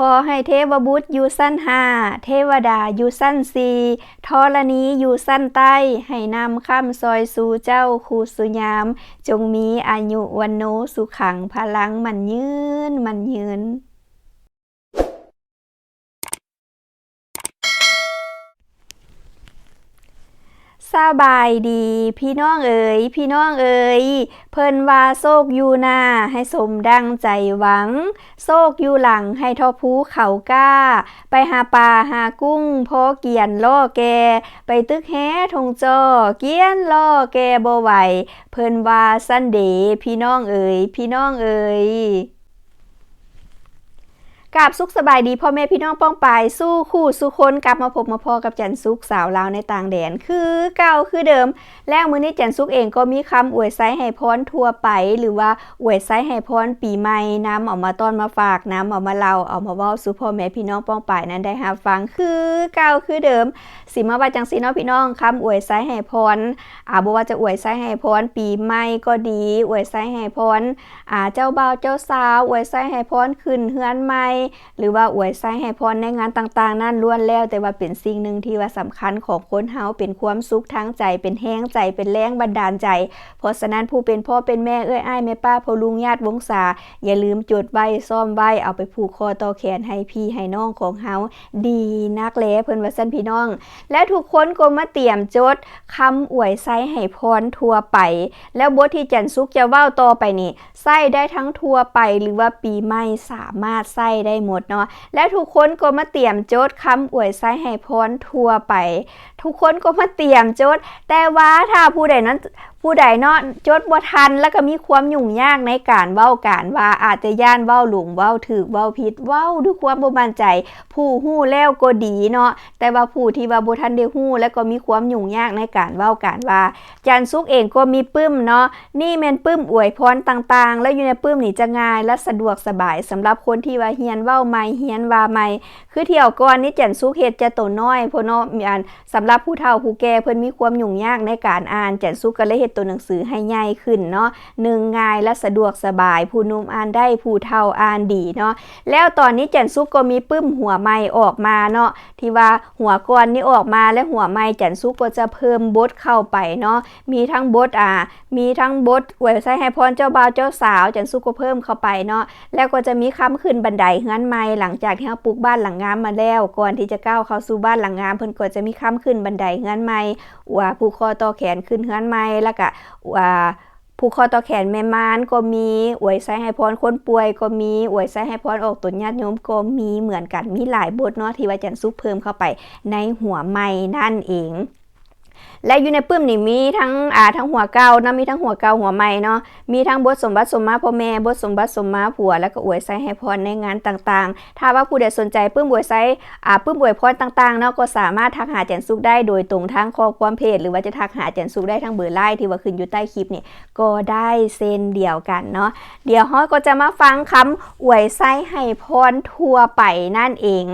ขอให้เทวบุตรอยู่สั้นหาเทวดาอยู่สั้นสีทรณีอยู่สั้นใต้ ให้นำข้ามซอยสู่เจ้าครูสุยาม จงมีอายุวันโนสุขังพลังมันยืนมันยืน บายดี พี่น้องเอ๋ยพี่น้องเอ๋ยเพิ่นว่าโศกอยู่หน้าให้สมดังใจหวังโศกอยู่หลังให้ทอภูเขากล้า ไปหาปลาหากุ้งพอเกียนล่อแก ไปตึกแฮทงจอเกียนล่อแกบ่ไหว เพิ่นว่าสันเดพี่น้องเอ๋ยพี่น้องเอ๋ย กับสุขสบายดีพ่อแม่พี่น้องป้องปายสู้คู่สู้คนกลับมาพบมาพอกับจันซุกสาวลาวในต่างแดนคือเก่าคือเดิม แล้วมื้อนี้จันซุกเองก็มีคำอวยไซให้พรทั่วไป หรือว่าอวยไซให้พรปีใหม่น้ำออกมาต้อนมาฝากน้ำออกมาเล่าเอามาเว้าสู่พ่อแม่พี่น้องป้องปายนั้นได้รับฟังคือเก่าคือเดิม สิมาว่าจังซีเนาะพี่น้องคำอวยไซให้พรอ่าบ่ว่าจะอวยไซให้พรปีใหม่ก็ดีอวยไซให้พรอ่าเจ้าบ่าวเจ้าสาวอวยไซให้พรขึ้นเฮือนใหม่หรือว่าอวยไส้ให้พรในงานต่างๆ นั่นล้วนแล้ว แต่ว่าเป็นสิ่งหนึ่งที่ว่าสำคัญของคนเฮาเป็นความสุขทั้งใจ เป็นแห้งใจเป็นแรงบันดาลใจ เพราะฉะนั้นผู้เป็นพ่อเป็นแม่เอ้ยอ้ายแม่ป้าพ่อลุงญาติวงศาอย่าลืมจดไว้ซ่อมไว้เอาไปผูกคอต่อแขนให้พี่ให้น้องของเฮาดีนักแลเพิ่นว่าซั่นพี่น้อง และทุกคนก็มาเตรียมจดคำอวยไส้ให้พรทั่วไป แล้วบทที่จันซุกจะเว้าต่อไปนี่ไส้ได้ทั้งทั่วไปหรือว่าปีใหม่สามารถไส้ได้หมดเนาะและทุกคนก็มาเตรียมโจทย์คำอวยไส้ให้พรทั่วไปทุกคนก็มาเตรียมโจทย์ แต่ว่าถ้าผู้ใดนั้นผู้ใดเนาะจดบ่ทันแล้วก็มีความยุ่งยากในการเว้าการว่าอาจจะย่านเว้าหลงเว้าถึกเว้าผิดเว้าด้วยความบ่มั่นใจ ผู้ฮู้แล้วก็ดีเนาะแต่ว่าผู้ที่ว่าบ่ทันได้ฮู้ แล้วก็มีความยุ่งยากในการเว้าการว่าจันซุกเองก็มีปึ้มเนาะนี่แม่นปึ้มอวยพรต่างๆ แล้วอยู่ในปึ้มนี่จะง่ายและสะดวกสบายสำหรับคนที่ว่าเฮียนเว้าใหม่เฮียนว่าใหม่คือเที่ยวก่อนนี่จันซุกเฮ็ดจะโตน้อยเพราะเนาะมีอันสำหรับผู้เฒ่าผู้แก่เพิ่นมีความยุ่งยากในการอ่านจันซุกก็เลยเฮ็ดตัวหนังสือให้ใหญ่ขึ้นเนาะหนึ่งง่ายและสะดวกสบาย ผู้หนุ่มอ่านได้ผู้เฒ่าอ่านดีเนาะแล้วตอนนี้จันซุกก็มีปึ้มหัวใหม่ออกมาเนาะที่ว่าหัวก้อนนี้ออกมาและหัวใหม่จันซุกก็จะเพิ่มบทเข้าไปเนาะมีทั้งบทอ่ามีทั้งบทเว็บไซต์ให้พรเจ้าบ่าวเจ้าสาวจันซุกก็เพิ่มเข้าไปเนาะแล้วก็จะมีคำขึ้นบันไดเฮือนใหม่หลังจากที่เราปลูกบ้านหลังงามมาแล้วก่อนที่จะก้าวเข้าสู่บ้านหลังงามเพิ่นก็จะมีคำขึ้นบันไดเฮือนใหม่ว่าผู้คอต่อแขนขึ้นเฮือนใหม่แล้วก็ว่าผู้คอต่อแขนแม่ม้านก็มีอวยไซให้พรคนป่วยก็มีอวยไซให้พรออกตนญาติโยมก็มีเหมือนกันมีหลายบทเนาะที่ว่าจันซุปเพิ่มเข้าไปในหัวใหม่นั่นเอง และอยู่ในปื้มนี่มีทั้งอ่าทั้งหัวเก่านะมีทั้งหัวเก่าหัวใหม่เนาะมีทั้งบทสมบัติสมมาพ่อแม่บทสมบัติสมมาผัว แล้วก็อวยไซให้พรในงานต่างๆ ถ้าว่าผู้ใดสนใจปื้มอวยไซอ่าปื้มอวยพรต่างๆเนาะก็สามารถทักหาแจนซุกได้โดยตรงทางข้อความเพจ หรือว่าจะทักหาแจนซุกได้ทางเบอร์ไลน์ที่ว่าขึ้นอยู่ใต้คลิปนี่ก็ได้เส้นเดียวกันเนาะเดี๋ยวฮอก็จะมาฟังคำอวยไซให้พรทั่วไปนั่นเอง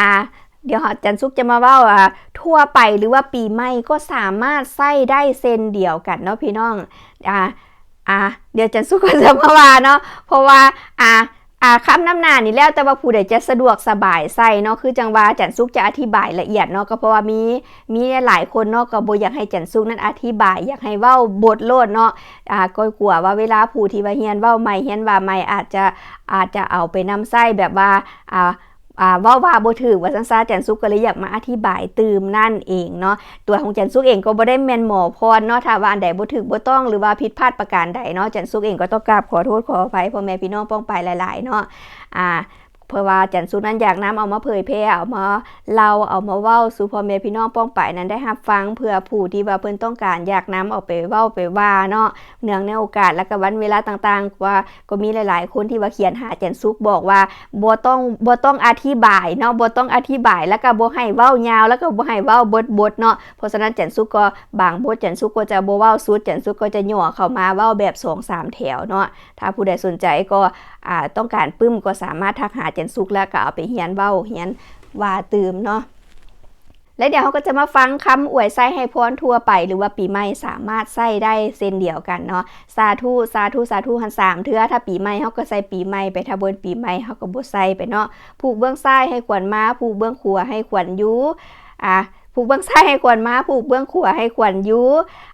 อ่า เดี๋ยวจันซุกจะมาเว่าอ่าทั่วไปหรือว่าปีใหม่ก็สามารถใส่ได้เซนเดียวกันเนาะพี่น้องอ่าอ่าเดี๋ยวจันซุกก็จะมาว่าเนาะเพราะว่าอ่าอ่าคำน้ำหนานี่แล้วแต่ว่าผู้ใดจะสะดวกสบายใส่เนาะคือจังว่าจันซุกจะอธิบายละเอียดเนาะก็เพราะว่ามีมีหลายคนเนาะก็บ่อยากให้จันซุกนั้นอธิบายอยากให้เว้าบทโลดเนาะอ่าก็กลัวว่าเวลาผู้ที่ว่าเฮียนเว้าใหม่เฮียนว่าใหม่อาจจะอาจจะเอาไปนำไส้แบบว่าอ่า ว่าว่าบ่ถือว่าซันซาจันซุกก็เลยอยากมาอธิบายตืมนั่นเองเนาะตัวของจันซุกเองก็บ่ได้แมนหมอพรเนาะถ้าว่าอันใดบ่ถือบ่ต้องหรือว่าผิดพลาดประการใดเนาะจันซุกเองก็ต้องกราบขอโทษขออภัยพ่อแม่พี่น้องป้องไปหลาย ๆ เนาะอ่า เพราะว่าจันซุกนั้นอยากน้ำเอามาเผยแพร่เอามาเล่าเอามาเว้าสู่พ่อแม่พี่น้องป้องไปนั้นได้รับฟังเพื่อผู้ที่ว่าเพิ่นต้องการอยากน้ำเอาไปเว้าไปว่าเนาะเนื่องในโอกาสและก็วันเวลาต่างๆ ว่าก็มีหลาย ๆ คนที่ว่าเขียนหาจันซุกบอกว่าบ่ต้องบ่ต้องอธิบายเนาะบ่ต้องอธิบายแล้วก็บ่ให้เว้ายาว แล้วก็บ่ให้เว้าบทบทๆเนาะเพราะฉะนั้นจันซุกก็บางบทจันซุกก็จะบ่เว้าสุดจันซุกก็จะย่อเข้ามาเว้าแบบ2 3แถวเนาะถ้าผู้ใดสนใจก็อ่าต้องการปึ้มก็สามารถทักหาจนสุกแล้วก็เอาไปเฮียนเบ้าเฮียนว่าตืมเนาะและเดี๋ยวเขาก็จะมาฟังคำอวยไส้ให้พรทั่วไป หรือว่าปีใหม่สามารถใส่ได้เส้นเดียวกันเนาะสาธุสาธุสาธุหันสามเทื่อถ้าปีใหม่เขาก็ใส่ปีใหม่ไปถ้าบนปีใหม่เขาก็บ่ใส่ไปเนาะผูกเบื้องซ้ให้ขวัญม้าผูกเบื้องขัวให้ขวัญยูอะ ผูกเบื้องซ้ายให้ขวัญม้าผูกเบื้องขวาให้ขวัญยู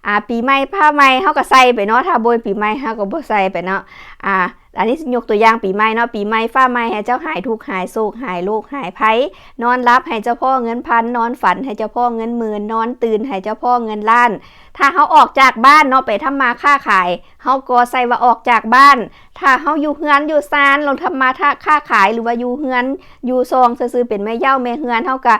อะปีใหม่ผ้าใหม่เขาก็ใส่ไปเนาะถ้าบนปีใหม่เขาก็บ่ใส่ไปเนาะอะอันนี้ยกตัวอย่างปีใหม่เนาะปีใหม่ฟ้าใหม่ให้เจ้าหายทุกหายโศกหายโรคหายภัยนอนรับให้เจ้าพ่อเงินพันนอนฝันให้เจ้าพ่อเงินหมื่นนอนตื่นให้เจ้าพ่อเงินล้าน ถ้าเขาออกจากบ้านเนาะไปทำมาค้าขายเขาก็ใส่ว่าออกจากบ้าน ถ้าเขาอยู่เฮือนอยู่ซานลงทำมาท่าค้าขายหรือว่าอยู่เฮือนอยู่ซองซื้อเป็นแม่เย่าแม่เฮือนเขาก็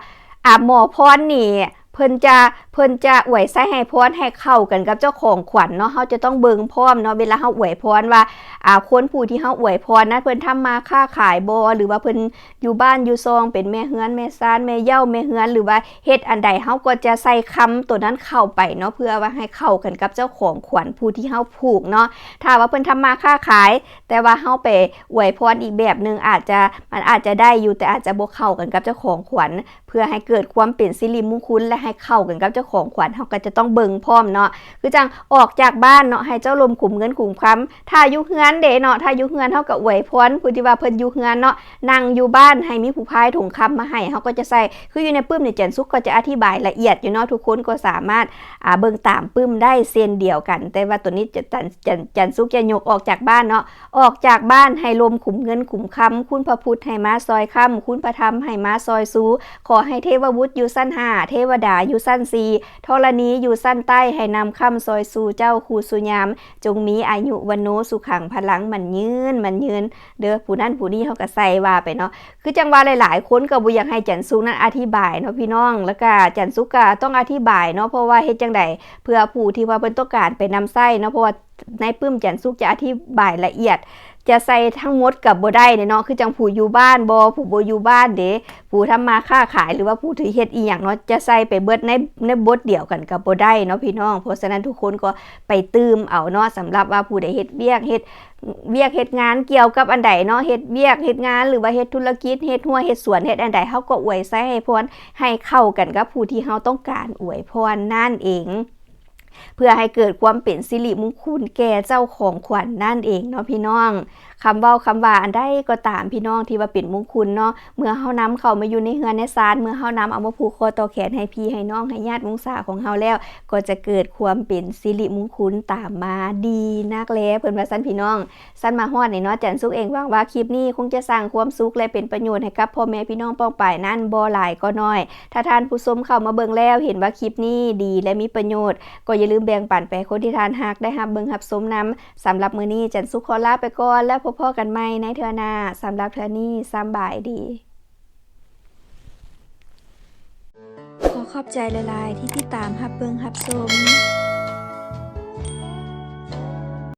อาหมอพรนี่เพิ่นจะเพิ่นจะอวยใส่ให้พรให้เข้ากันกับเจ้าของขวัญเนาะเขาจะต้องเบิ่งพร้อมเนาะเวลาเขาอวยพรว่าอ่าคนผู้ที่เฮาอวยพรนะเพิ่นทำมาค้าขายบ่หรือว่าเพิ่นอยู่บ้านอยู่ซองเป็นแม่เฮือนแม่ซานแม่เย่าแม่เฮือนหรือว่าเฮ็ดอันใดเฮาก็จะใส่คำตัวนั้นเข้าไปเนาะเพื่อว่าให้เข้ากันกับเจ้าของขวัญผู้ที่เฮาผูกเนาะถ้าว่าเพิ่นทำมาค้าขาย แต่ว่าเฮาไปอวยพรอีกแบบหนึงอาจจะมันอาจจะได้อยู่แต่อาจจะบ่เข้ากันกับเจ้าของขวัญ เพื่อให้เกิดความเป็นสิริมงคลและให้เข้ากันกับเจ้าาของขวัญเขาก็จะต้องเบิ่งพร้อมเนาะคือจังออกจากบ้านเนาะให้เจ้าลมขุมเงินขุมคำถ้าอยู่เฮือนเด้เนาะถ้าอยู่เฮือนเฮาก็หวยพรผู้ที่ว่าเพิ่นอยู่เฮือนเนาะนั่งอยู่บ้านให้มีผู้พายถุงคำมาให้เขาก็จะใส่คืออยู่ในปื้มในจันซุกก็จะอธิบายละเอียดอยู่เนาะทุกคนก็สามารถอ่าเบิ่งตามปื้มได้เส้นเดียวกัน แต่ว่าตัวนี้จะจันจันจันซุกจะยกออกจากบ้านเนาะออกจากบ้านให้ลมขุมเงินขุมคำคุณพระพุทธให้มาซอยคำคุณพระธรรมให้มาซอยซูขอให้เทวบุตรอยู่สั้นหาเทวดาอยู่สั้น4ทรณีอยู่สั้นใต้ให้นำคำซอยสู่เจ้าคูสุยาม จงมีอายุวันโนสุขังพลังมันยืนมันยืน เด้อผู้นั่นผู้นี่เขาก็ใส่ว่าไปเนาะคือจังว่าหลาย ๆ คนก็บ่อยางให้จันสุกนั้นอธิบายเนาะพี่น้องแล้วก็จันสุก็ต้องอธิบายเนาะเพราะว่าเฮ็ดจังไดเพื่อผู้ที่ว่าเป็นต้องการไปนำไส้เนาะเพราะว่าในปื้มจันสุกจะอธิบายละเอียด จะใส่ทั้งหมดกับบ่ได้เนาะคือจังผู้อยู่บ้านบ่ผู้บ่อยู่บ้านเด้ผู้ทำมาค้าขายหรือว่าผู้ถือเฮ็ดอีหยังเนาะจะใส่ไปเบิดในในบทเดียวกันกับบ่ได้เนาะพี่น้อง เพราะฉะนั้นทุกคนก็ไปตืมเอาเนาะสำหรับว่าผู้ใดเฮ็ดเวียกเฮ็ดเวียกเฮ็ดงานเกี่ยวกับอันใดเนาะเฮ็ดเวียกเฮ็ดงานหรือว่าเฮ็ดธุรกิจเฮ็ดหัวเฮ็ดสวนเฮ็ดอันใดเฮาก็อวยใส่ให้พรให้เข้ากันกับผู้ที่เฮาต้องการอวยพรนั่นเอง เพื่อให้เกิดความเป็นสิริมงคลแก่เจ้าของขวัญนั่นเองเนาะพี่น้องคำเว้าคำว่าอันใดก็ตามพี่น้องที่ว่าเป็นมงคลเนาะเมื่อเฮานํเข้ามาอยู่ในเฮือนในศาลเมื่อเฮานํเอามาผูกคอต่อแขนให้พี่ให้น้องให้ญาติวงศาของเฮาแล้ว ก็จะเกิดความเป็นสิริมงคลตามมาดีนักแลเพิ่นว่าซั่นพี่น้องซั่นมาฮอดนี่เนาะจันสุกเองหวังว่าคลิปนี้คงจะสร้างความสุขและเป็นประโยชน์ให้กับพ่อแม่พี่น้องป้องปายนั่นบ่หลายก็น้อย ถ้าท่านผู้ชมเข้ามาเบิ่งแล้วเห็นว่าคลิปนี้ดีและมีประโยชน์ก็อย่าลืมแบ่งปันไปคนที่ทานหักได้รับเบิงหับสมน้ำสำหรับมื้อนี้จันสุขคอลาไปก่อน แล้วพบพ่อกันใหม่ในเทือนาสำหรับเทือนี้สำบ่ายดี ขอขอบใจละลายที่ติดตามหับเบิงหับสม